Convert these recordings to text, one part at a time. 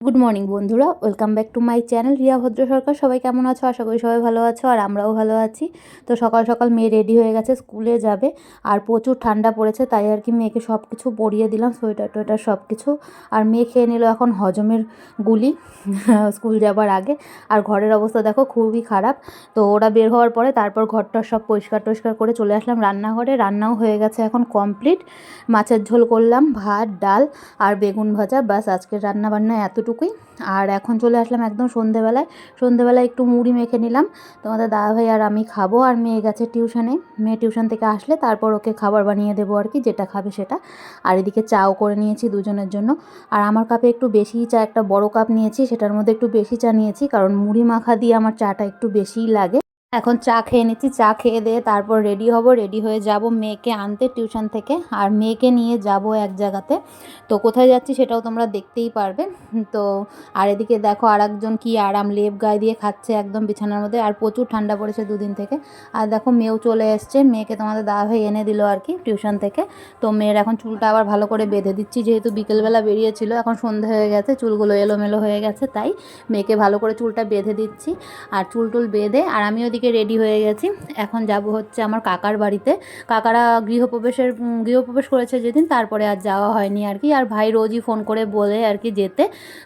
Good morning বন্ধুরা। Welcome back to my channel Riya Bhadra Sarkar. সবাই কেমন আছো? আশা করি সবাই ভালো আছো, আর আমরাও ভালো আছি। তো সকাল সকাল মেয়ে রেডি হয়ে গেছে, স্কুলে যাবে। আর প্রচুর ঠান্ডা পড়েছে, তাই আর কি মেয়েকে সব কিছু পরিয়ে দিলাম, সোয়েটার টোয়েটার সব কিছু আর মেয়ে খেয়ে নিল এখন হজমের গুলি, স্কুল যাবার আগে। আর ঘরের অবস্থা দেখো, খুবই খারাপ। তো ওরা বের হওয়ার পরে তারপর ঘরটা সব পরিষ্কার টরিষ্কার করে চলে আসলাম রান্নাঘরে। রান্নাও হয়ে গেছে এখন কমপ্লিট মাছের ঝোল করলাম, ভাত, ডাল আর বেগুন ভাজা। বাস আজকের রান্না বান্না এতটুকুই আর এখন চলে আসলাম একদম সন্ধেবেলায়। সন্ধেবেলায় একটু মুড়ি মেখে নিলাম। তোমাদের দাদা ভাই আর আমি খাব। আর মেয়ে গেছে টিউশনে। মেয়ে টিউশন থেকে আসলে তারপর ওকে খাবার বানিয়ে দেবো আর কি, যেটা খাবে সেটা। আর এদিকে চাও করে নিয়েছি দুজনের জন্য। আর আমার কাপে একটু বেশি চা, একটা বড় কাপ নিয়েছি। সেটার মধ্যে একটু বেশি চা নিয়েছি। কারণ মুড়ি মাখা দিয়ে আমার চাটা একটু বেশিই লাগে। এখন চা খেয়ে নিচ্ছি, চা খেয়ে দিয়ে তারপর রেডি হব রেডি হয়ে যাব মেয়েকে আনতে টিউশন থেকে। আর মেয়েকে নিয়ে যাব এক জায়গাতে। তো কোথায় যাচ্ছি সেটাও তোমরা দেখতেই পারবে। তো আর এদিকে দেখো আর একজন কী আরাম লেপ গায়ে দিয়ে খাচ্ছে একদম বিছানার মধ্যে। আর প্রচুর ঠান্ডা পড়েছে দুদিন থেকে। আর দেখো মেয়েও চলে এসছে। মেয়েকে তোমাদের দাদা ভাই এনে দিল আর কি টিউশন থেকে। তো মেয়ের এখন চুলটা আবার ভালো করে বেঁধে দিচ্ছি। যেহেতু বিকেলবেলা বেরিয়েছিল, এখন সন্ধে হয়ে গেছে, চুলগুলো এলোমেলো হয়ে গেছে, তাই মেয়েকে ভালো করে চুলটা বেঁধে দিচ্ছি। আর চুল টুল বেঁধে, আর আমি ওদিকে রেডি হয়ে গেছি। এখন যাব হচ্ছে আমার কাকার বাড়িতে। কাকারা গৃহপ্রবেশের গৃহপ্রবেশ করেছে যেদিন, তারপরে আর যাওয়া হয়নি আর কি। আর ভাই রোজই ফোন করে বলে আর কি যেতে।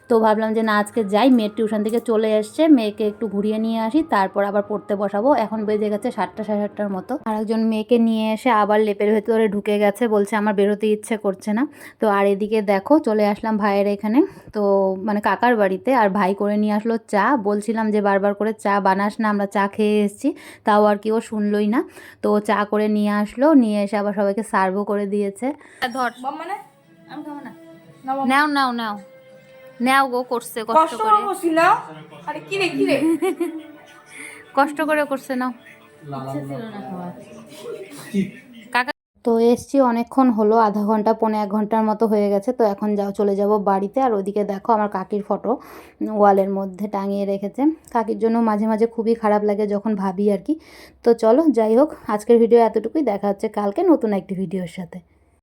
তো ভাবলাম যে না, আজকে যাই। মেয়ের টিউশন থেকে চলে এসছে। মেয়েকে একটু ঘুরিয়ে নিয়ে আসি। তারপর আবার পড়তে বসাবো। এখন বেজে গেছে সাতটা, সাড়ে সাতটার মতো। আর একজন মেয়েকে নিয়ে এসে আবার লেপের ভেতরে ঢুকে গেছে। বলছে আমার বেরোতে ইচ্ছে করছে না। তো আর এদিকে দেখো, চলে আসলাম ভাইয়ের এখানে। তো মানে কাকার বাড়িতে। আর ভাই করে নিয়ে আসলো চা। বলছিলাম যে বারবার করে চা বানাস না, আমরা চা খেয়ে এসেছি তাও আর কি ও শুনলই না। তো ও চা করে নিয়ে আসলো নিয়ে এসে আবার সবাইকে সার্ভও করে দিয়েছে। ধর। মানে? আমি খাব না। নাও নাও নাও। নাও গো করছে কষ্ট কষ্ট করে। করছি আরে কি রে কি রে? কষ্ট করে করছে নাও। কাকা তো এসছি অনেকক্ষণ হলো, আধা ঘণ্টা, পৌনে এক ঘণ্টার মতো হয়ে গেছে। তো এখন যাও, চলে যাব বাড়িতে। আর ওদিকে দেখো আমার কাকির ফটো, ওয়ালের মধ্যে টাঙিয়ে রেখেছে। কাকির জন্য মাঝে মাঝে খুবই খারাপ লাগে যখন ভাবি আর কি। তো চলো, যাই হোক, আজকের ভিডিও এতটুকুই। দেখা হচ্ছে কালকে নতুন একটি ভিডিওর সাথে।